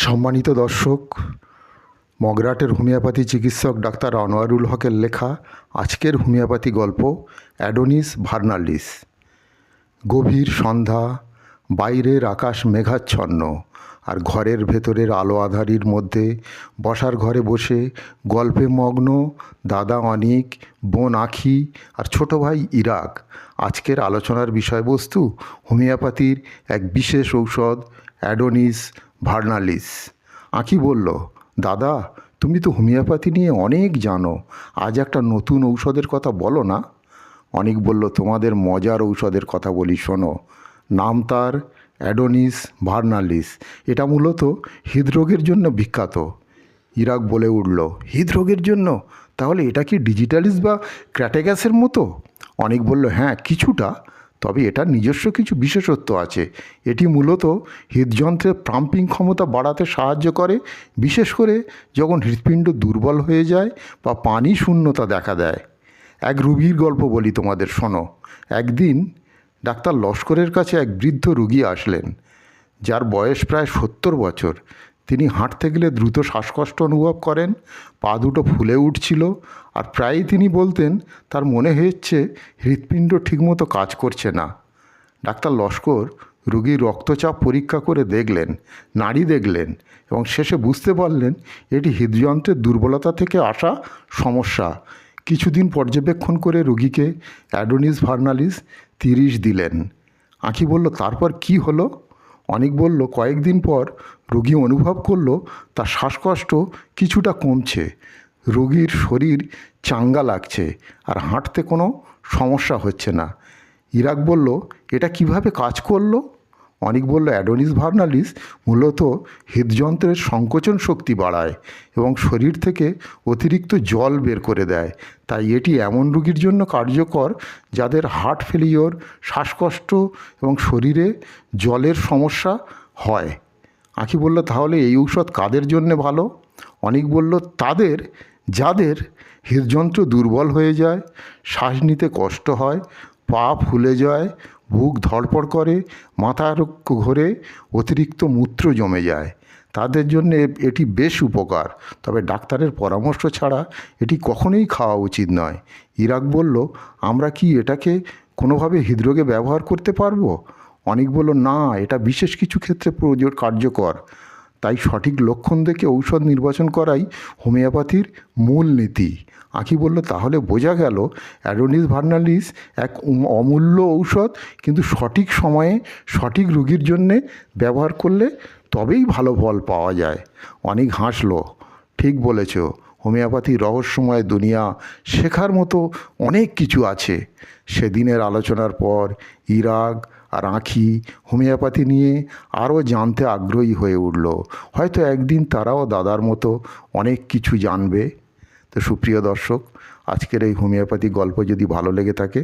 সম্মানিত দর্শক, মগরাটের হোমিওপ্যাথি চিকিৎসক ডাক্তার আনোয়ারুল হকের লেখা আজকের হোমিওপ্যাথি গল্প অ্যাডোনিস ভার্নালিস। গভীর সন্ধ্যা, বাইরের আকাশ মেঘাচ্ছন্ন আর ঘরের ভেতরের আলো আধারির মধ্যে বসার ঘরে বসে গল্পে মগ্ন দাদা অনিক, বোন আখি আর ছোট ভাই ইরাক আজকের আলোচনার বিষয়বস্তু হোমিওপ্যাথির এক বিশেষ ঔষধ অ্যাডোনিস ভার্নালিস। আঁকি বলল, দাদা, তুমি তো হোমিওপ্যাথি নিয়ে অনেক জানো। আজ একটা নতুন ঔষধের কথা বলো না? অনেক বলল, তোমাদের মজার ঔষধের কথা বলি, শোনো। নাম তার অ্যাডোনিস ভার্নালিস। এটা মূলত হৃদরোগের জন্য বিখ্যাত। ইরাক বলে উঠল, হৃদরোগের জন্য? তাহলে এটা কি ডিজিটালিস বা ক্র্যাটেগ্যাসের মতো? অনেক বলল হ্যাঁ কিছুটা। তবে এটার নিজস্ব কিছু বিশেষত্ব আছে। এটি মূলত হৃদযন্ত্রের পাম্পিং ক্ষমতা বাড়াতে সাহায্য করে, বিশেষ করে যখন হৃৎপিণ্ড দুর্বল হয়ে যায় বা পানি শূন্যতা দেখা দেয়। এক রুগীর গল্প বলি তোমাদের, শোনো। একদিন ডাক্তার লস্করের কাছে এক বৃদ্ধ রুগী আসলেন, যার বয়স প্রায় সত্তর বছর। তিনি হাঁটতে গেলে দ্রুত শ্বাসকষ্ট অনুভব করেন, পা দুটো ফুলে উঠছিল আর প্রায়ই তিনি বলতেন, তার মনে হচ্ছে হৃৎপিণ্ড ঠিকমতো কাজ করছে না। ডাক্তার লস্কর রুগীর রক্তচাপ পরীক্ষা করে দেখলেন, নাড়ি দেখলেন এবং শেষে বুঝতে পারলেন এটি হৃদযন্ত্রের দুর্বলতা থেকে আসা সমস্যা। কিছুদিন পর্যবেক্ষণ করে রুগীকে অ্যাডোনিস ভার্নালিস তিরিশ দিলেন। আঁকি বলল, তারপর কি হলো? অনেক বলল, কয়েকদিন পর রোগী অনুভব করল, তার শ্বাসকষ্ট কিছুটা কমছে। রোগীর শরীর চাঙ্গা লাগছে আর হাঁটতে কোনো সমস্যা হচ্ছে না। ইরাক বলল, এটা কীভাবে কাজ করল? অনেক বলল, অ্যাডোনিস ভার্নালিস মূলত হৃদযন্ত্রের সংকোচন শক্তি বাড়ায় এবং শরীর থেকে অতিরিক্ত জল বের করে দেয়। তাই এটি এমন রোগীর জন্য কার্যকর, যাদের হার্ট ফেলিওর, শ্বাসকষ্ট এবং শরীরে জলের সমস্যা হয়। আঁকি বলল, তাহলে এই ঔষধ কাদের জন্যে ভালো? অনেক বলল, তাদের, যাদের হৃদযন্ত্র দুর্বল হয়ে যায়, শ্বাস নিতে কষ্ট হয়, পা ফুলে যায় বুক ধড়পড় করে মাথার ঘোরে, অতিরিক্ত মূত্র জমে যায়। তাদের জন্য এটি বেশ উপকার। তবে ডাক্তারের পরামর্শ ছাড়া এটি কখনোই খাওয়া উচিত নয়। ইরাক বলল, আমরা কি এটাকে কোনোভাবে হৃদরোগে ব্যবহার করতে পারব? অনেক বলল, না, এটা বিশেষ কিছু ক্ষেত্রে কার্যকর। তাই সঠিক লক্ষণ দেখে ঔষধ নির্বাচন করাই হোমিওপ্যাথির মূল নীতি। আঁকি বলল, তাহলে বোঝা গেল, অ্যাডোনিস ভার্নালিস এক অমূল্য ঔষধ, কিন্তু সঠিক সময়ে সঠিক রুগীর জন্যে ব্যবহার করলে তবেই ভালো ফল পাওয়া যায়। অনেক হাসলো, ঠিক বলেছ, হোমিওপ্যাথি রহস্যময় দুনিয়া শেখার মতো অনেক কিছু আছে। সেদিনের আলোচনার পর ইরাক আর আঁখি হোমিওপ্যাথি নিয়ে আরও জানতে আগ্রহী হয়ে উঠল। হয়তো একদিন তারাও দাদার মতো অনেক কিছু জানবে। তো সুপ্রিয় দর্শক, আজকের এই হোমিওপ্যাথি গল্প যদি ভালো লেগে থাকে,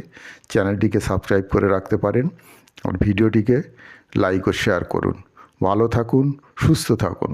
চ্যানেলটিকে সাবস্ক্রাইব করে রাখতে পারেন আর ভিডিওটিকে লাইক ও শেয়ার করুন। ভালো থাকুন, সুস্থ থাকুন।